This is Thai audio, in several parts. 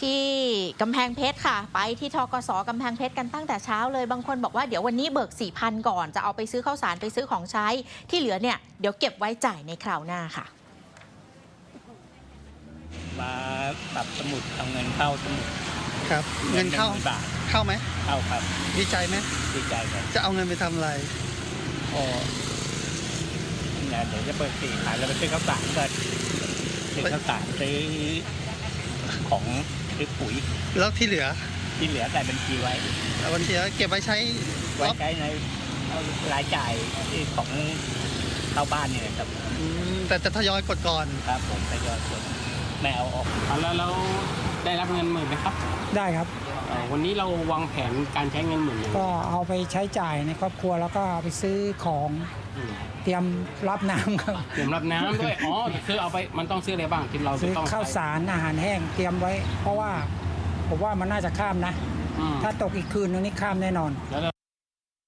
ที่กำแพงเพชรค่ะ ไปที่ทกสกำแพงเพชรกันตั้งแต่เช้าเลยบางคนบอกว่าเดี๋ยววันนี้เบิก 4,000 ก่อนจะเอาไปซื้อข้าวสารไปซื้อของใช้ที่เหลือเนี่ยเดี๋ยวเก็บไว้จ่ายในคราวหน้าค่ะ มาปรับสมุดเอาเงินเข้าสมุดครับ เงินเข้า หมื่บาทเข้าไหม เข้าครับดีใจไหม ดีใจครับจะเอาเงินไปทำอะไรโอ้เนี่ยเดี๋ยวจะเปิดสี่ขายแล้วไปซื้อข้าวสารกันซื้อข้าวสารซื้อของ ซื้อปุ๋ยแล้วที่เหลือที่เหลือแต่บัญชีไว้วันที่เหลือเก็บไว้ใช้ไว้ใช้ในรายจ่ายที่ของเข้าบ้านเนี่ยครับอืมแต่จะทยอยกดก่อนครับ ผมทยอยส่วนไม่เอาออกอะแล้วเราได้รับเงินหมื่นไหมครับได้ครับเอ่อวันนี้เราวางแผนการใช้เงินหมื่นยังไงก็เอาไปใช้จ่ายในครอบครัวแล้วก็เอาไปซื้อของอืม เตรียมรับน้ำครับเตรียมรับน้ำด้วย อ๋อ คือเอาไป มันต้องซื้ออะไรบ้างที่เราจะซื้อต้องข้าวใช้สารอาหารแห้งเตรียมไว้ เพราะว่าผมว่ามันน่าจะข้ามนะ อืมถ้าตกอีกคืนนึงนี่ข้ามแน่นอน แล้วเรา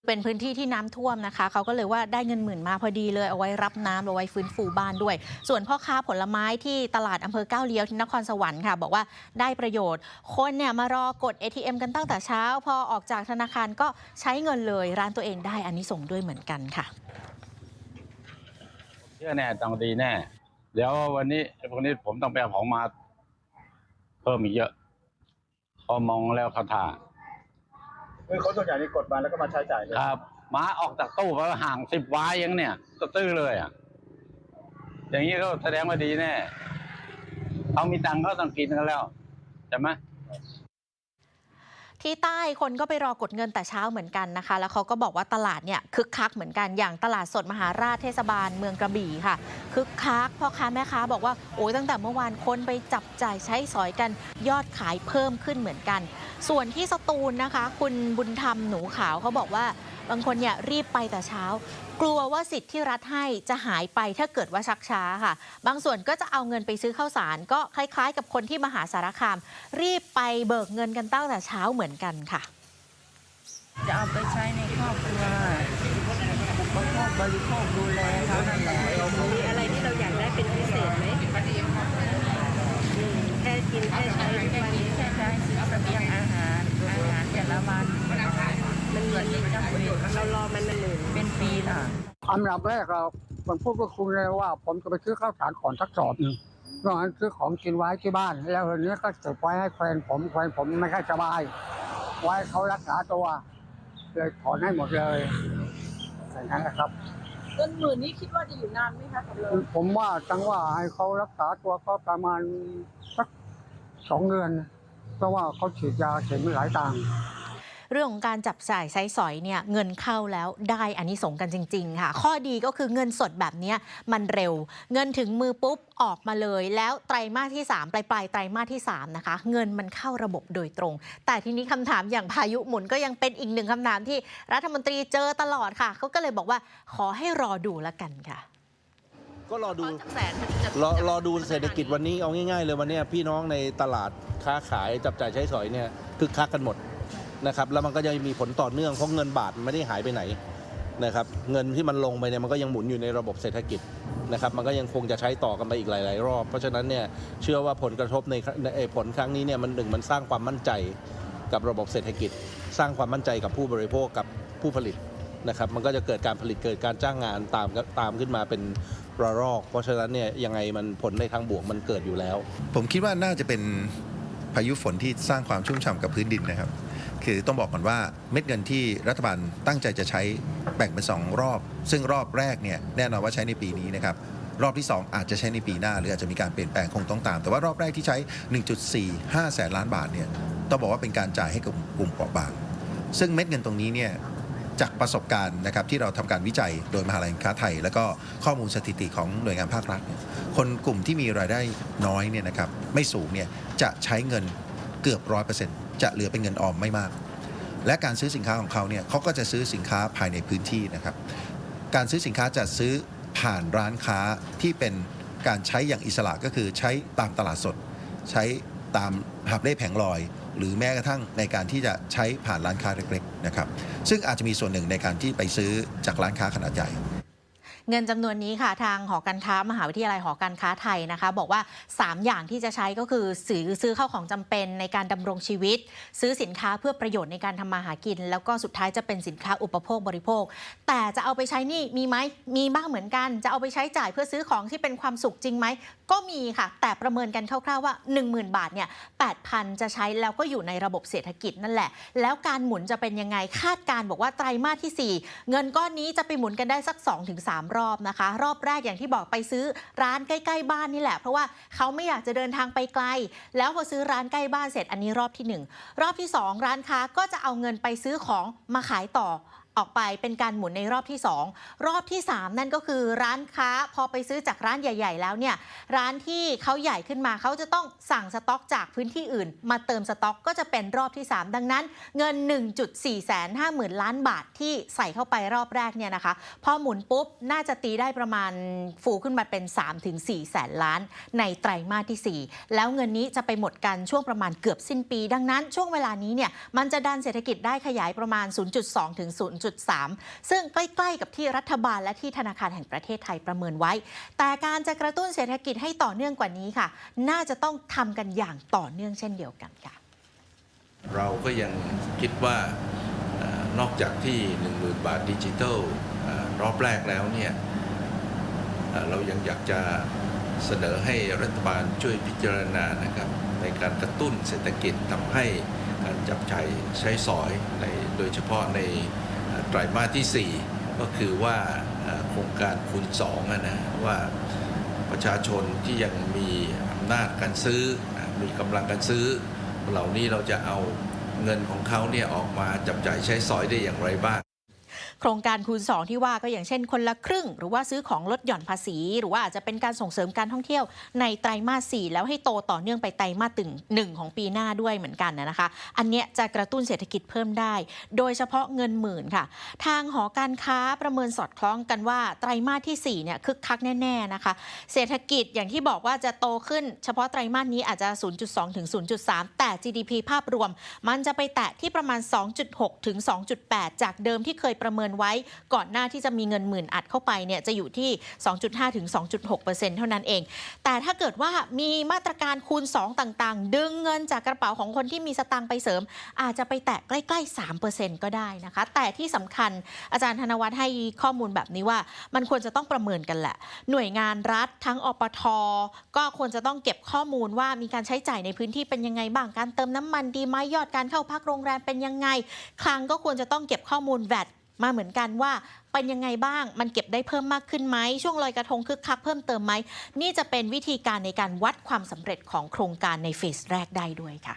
เป็นพื้นที่ที่น้ำท่วมนะคะ เขาก็เลยว่าได้เงินหมื่นมาพอดีเลยเอาไว้รับน้ำเอาไว้ฟื้นฟูบ้านด้วย ส่วนพ่อค้าผลไม้ที่ตลาดอำเภอก้าวเลี้ยวที่นครสวรรค์ค่ะ บอกว่าได้ประโยชน์ คนเนี่ยมารอกด ATM กันตั้งแต่เช้า พอออกจากธนาคารก็ใช้เงินเลย ร้านตัวเองได้อันนี้ส่งส์ด้วยเหมือนกันค่ะ เชื่อแน่ต้องดีแน่เดี๋ยววันนี้พวกนี้ผมต้องไปเอาของมา เพิ่มอีกเยอะพอมองแล้วเขาท่าคือคนส่วนใหญ่นี่กดมาแล้วก็มาใช้จ่ายเลยครับมาออกจากตู้ไปห่างสิบวายยังเนี่ยก็ตื้อเลยอะอย่างนี้ก็แสดงว่าดีแน่เขามีตังค์เขาต้องกินกันแล้วใช่ไหม ที่ใต้คนก็ไปรอกดเงินแต่เช้าเหมือนกันนะคะ แล้วเขาก็บอกว่าตลาดเนี่ยคึกคักเหมือนกันอย่างตลาดสดมหาราชเทศบาลเมืองกระบี่ค่ะคึกคักพ่อค้าแม่ค้าบอกว่าโอ้ยตั้งแต่เมื่อวานคนไปจับจ่ายใช้สอยกันยอดขายเพิ่มขึ้นเหมือนกัน ส่วนที่สตูลนะคะ คุณบุญธรรมหนูขาวเขาบอกว่า บางคนเนี่ยรีบไปแต่เช้า กลัวว่าสิทธิ์ที่รัฐให้จะหายไปถ้าเกิดว่าชักช้าค่ะ บางส่วนก็จะเอาเงินไปซื้อข้าวสาร ก็คล้ายๆ กับคนที่มหาสารคาม รีบไปเบิกเงินกันตั้งแต่เช้าเหมือนกันค่ะ จะเอาไปใช้ในครอบครัวอุปโภคบริโภคดูแลเขานั่นแหละมีอะไรที่เราอยากได้เป็นพิเศษไหมอืมแค่กินแค่ใช้แค่ทุกวันกิน รารอมันมันหนึ่งเป็นปีล่ะอันดับแรกเราผมพูดกับคุณเลยว่า ผมจะไปซื้อข้าวสารก่อนสักสอบหนึงนอกนั้นซื้อของกินไว้ที่บ้าน แล้ววันนี้ก็เก็บไว้ให้แฟนผมแฟนผมไม่ค่อยสบาย ไว้เขารักษาตัว เลยถอนให้หมดเลยอย่างนั้นแหละครับเงินหมื่นนี้คิดว่าจะอยู่นานไหมคะกับเราผมว่าจังว่าให้เขารักษาตัวก็ประมาณสักสองเดือนเพราะว่าเขาฉีดยาเข็มหลายต่าง เรื่องของการจับจ่ายใช้สอยเนี่ยเงินเข้าแล้วได้อันนี้สงส์กันจริง ๆ ค่ะ ข้อดีก็คือเงินสดแบบเนี้ยมันเร็ว เงินถึงมือปุ๊บออกมาเลย แล้วไตรมาสที่ 3 ปลายปลายๆไตรมาสที่ 3 นะคะ เงินมันเข้าระบบโดยตรง แต่ทีนี้คำถามอย่างพายุหมุนก็ยังเป็นอีกหนึ่งคำถามที่รัฐมนตรีเจอตลอดค่ะเขาก็เลยบอกว่าขอให้รอดูแล้วกันค่ะก็รอดูแสนจะรอรอดูเศรษฐกิจวันนี้เอาง่าย ๆ เลยวันเนี้ยพี่น้องในตลาดค้าขายจับจ่ายใช้สอยเนี่ยคึกคักกันหมด นะครับแล้วมันก็ยังมีผลต่อเนื่องเพราะเงินบาทมันไม่ได้หายไปไหนนะครับเงินที่มันลงไปเนี่ยมันก็ยังหมุนอยู่ในระบบเศรษฐกิจนะครับมันก็ยังคงจะใช้ต่อกันไปอีกหลาย ๆ รอบ เพราะฉะนั้นเนี่ยเชื่อว่าผลกระทบในในผลครั้งนี้เนี่ยมันหนึ่งมันสร้างความมั่นใจกับระบบเศรษฐกิจ สร้างความมั่นใจกับผู้บริโภคกับผู้ผลิตนะครับมันก็จะเกิดการผลิตเกิดการจ้างงานตามตามขึ้นมาเป็นระลอก เพราะฉะนั้นเนี่ยยังไงมันผลในทางบวกมันเกิดอยู่แล้ว ผมคิดว่าน่าจะเป็นพายุฝนที่สร้างความชุ่มฉ่ำกับพื้นดินนะครับ คือต้องบอกก่อนว่าเม็ดเงินที่รัฐบาลตั้งใจจะใช้แบ่งเป็น 2 รอบ ซึ่งรอบแรกเนี่ยแน่นอนว่าใช้ในปีนี้นะครับรอบที่ 2 อาจจะใช้ในปีหน้า หรืออาจจะมีการเปลี่ยนแปลงคงต้องตาม แต่ว่ารอบแรกที่ใช้ 1.45 แสนล้านบาทเนี่ยต้องบอกว่าเป็นการจ่ายให้กับกลุ่มเปราะบาง ซึ่งเม็ดเงินตรงนี้เนี่ยจากประสบการณ์นะครับที่เราทำการวิจัยโดยมหาลัยการค้าไทย แล้วก็ข้อมูลสถิติของหน่วยงานภาครัฐ คนกลุ่มที่มีรายได้น้อยเนี่ยนะครับไม่สูงเนี่ยจะใช้เงิน เกือบร้อยเปอร์เซ็นต์จะเหลือเป็นเงินออมไม่มาก และการซื้อสินค้าของเขาเนี่ยเขาก็จะซื้อสินค้าภายในพื้นที่นะครับ การซื้อสินค้าจะซื้อผ่านร้านค้าที่เป็นการใช้อย่างอิสระก็คือใช้ตามตลาดสด ใช้ตามหับเล่แผงลอย หรือแม้กระทั่งในการที่จะใช้ผ่านร้านค้าเล็กๆนะครับซึ่งอาจจะมีส่วนหนึ่งในการที่ไปซื้อจากร้านค้าขนาดใหญ่ เงินจำนวนนี้ค่ะทางหอการค้ามหาวิทยาลัยหอการค้าไทยนะคะ บอกว่า 3 อย่างที่จะใช้ก็คือซื้อซื้อเข้าของจำเป็นในการดำรงชีวิต ซื้อสินค้าเพื่อประโยชน์ในการทำมาหากิน แล้วก็สุดท้ายจะเป็นสินค้าอุปโภคบริโภค แต่จะเอาไปใช้นี่มีไหมมีบ้างเหมือนกัน จะเอาไปใช้จ่ายเพื่อซื้อของที่เป็นความสุขจริงไหมก็มีค่ะ แต่ประเมินกันคร่าวๆว่า 10,000 บาทเนี่ย8,000 จะใช้แล้วก็อยู่ในระบบเศรษฐกิจนั่นแหละ แล้วการหมุนจะเป็นยังไงคาดการบอกว่าไตรมาสที่ 4 เงินก้อนนี้จะไปหมุนกันได้สัก 2-3รอบนะคะ รอบแรกอย่างที่บอกไปซื้อร้านใกล้ๆบ้านนี่แหละ เพราะว่าเขาไม่อยากจะเดินทางไปไกล แล้วพอซื้อร้านใกล้บ้านเสร็จอันนี้รอบที่ 1 รอบที่ 2 ร้านค้าก็จะเอาเงินไปซื้อของมาขายต่อ ออกไปเป็นการหมุนในรอบที่ 2 รอบที่ 3 นั่นก็คือร้านค้าพอไปซื้อจากร้านใหญ่ ๆ แล้วเนี่ยร้านที่เขาใหญ่ขึ้นมาเขาจะต้องสั่งสต็อกจากพื้นที่อื่น มาเติมสต็อกก็จะเป็นรอบที่ 3 ดังนั้น เงิน 1.4แสน5หมื่นล้านบาทที่ใส่เข้าไปรอบแรกเนี่ยนะคะ พอหมุนปุ๊บ น่าจะตีได้ประมาณฟูขึ้นมาเป็น 3-4แสนล้าน ในไตรมาสที่ 4 แล้วเงินนี้จะไปหมดกันช่วงประมาณเกือบสิ้นปี ดังนั้นช่วงเวลานี้เนี่ยมันจะดันเศรษฐกิจได้ขยายประมาณ 0.2ถึง0.3 ซึ่งใกล้ๆกับที่รัฐบาลและที่ธนาคารแห่งประเทศไทยประเมินไว้ แต่การจะกระตุ้นเศรษฐกิจให้ต่อเนื่องกว่านี้ค่ะ น่าจะต้องทำกันอย่างต่อเนื่องเช่นเดียวกันค่ะ เราก็ยังคิดว่านอกจากที่ 10,000 บาทดิจิทัลรอบแรกแล้วเนี่ยเรายังอยากจะเสนอให้รัฐบาลช่วยพิจารณานะครับในการกระตุ้นเศรษฐกิจทำให้การจับใช้ายใช้สอยในโดยเฉพาะใน ไตรมาสที่ 4 ก็คือว่าโครงการคูณ2อะนะว่าประชาชนที่ยังมีอำนาจการซื้อ มีกำลังการซื้อ เหล่านี้เราจะเอาเงินของเขาเนี่ยออกมาจับจ่ายใช้สอยได้อย่างไรบ้าง โครงการคูณ 2 ที่ว่าก็อย่างเช่นคนละครึ่ง หรือว่าซื้อของลดหย่อนภาษี หรือว่าอาจจะเป็นการส่งเสริมการท่องเที่ยวในไตรมาส 4 แล้วให้โตต่อเนื่องไปไตรมาสตึงหนึ่งของปีหน้าด้วยเหมือนกันนะคะ อันเนี้ยจะกระตุ้นเศรษฐกิจเพิ่มได้ โดยเฉพาะเงินหมื่นค่ะ ทางหอการค้าประเมินสอดคล้องกันว่าไตรมาสที่4เนี่ยคึกคักแน่ๆนะคะ เศรษฐกิจอย่างที่บอกว่าจะโตขึ้น เฉพาะไตรมาสนี้อาจจะ 0.2 ถึง 0.3 แต่ GDP ภาพรวม มันจะไปแตะที่ประมาณ 2.6 ถึง 2.8 จากเดิมที่เคยประเมินไว้ก่อนหน้าที่จะมีเงินหมื่นอัดเข้าไปเนี่ยจะอยู่ที่ 2.5 ถึง 2.6เท่านั้นเอง แต่ถ้าเกิดว่ามีมาตรการคูณ 2 ต่างๆ ดึงเงินจากกระเป๋าของคนที่มีสตางค์ไปเสริม อาจจะไปแตะใกล้ๆ 3%ก็ได้นะคะ แต่ที่สำคัญอาจารย์ธนวัฒน์ให้ข้อมูลแบบนี้ว่า มันควรจะต้องประเมินกันแหละ หน่วยงานรัฐทั้งอปท ก็ควรจะต้องเก็บข้อมูลว่ามีการใช้จ่ายในพื้นที่เป็นยังไงบ้างการเติมน้ำมันดีไหมยอดการเข้าพักโรงแรมเป็นยังไงคลังก็ควรจะต้องเก็บข้อมูลแวด มาเหมือนกันว่าเป็นยังไงบ้าง มันเก็บได้เพิ่มมากขึ้นไหมช่วงลอยกระทงคึกคักเพิ่มเติมไหมนี่จะเป็นวิธีการในการวัดความสำเร็จของโครงการในเฟสแรกได้ด้วยค่ะ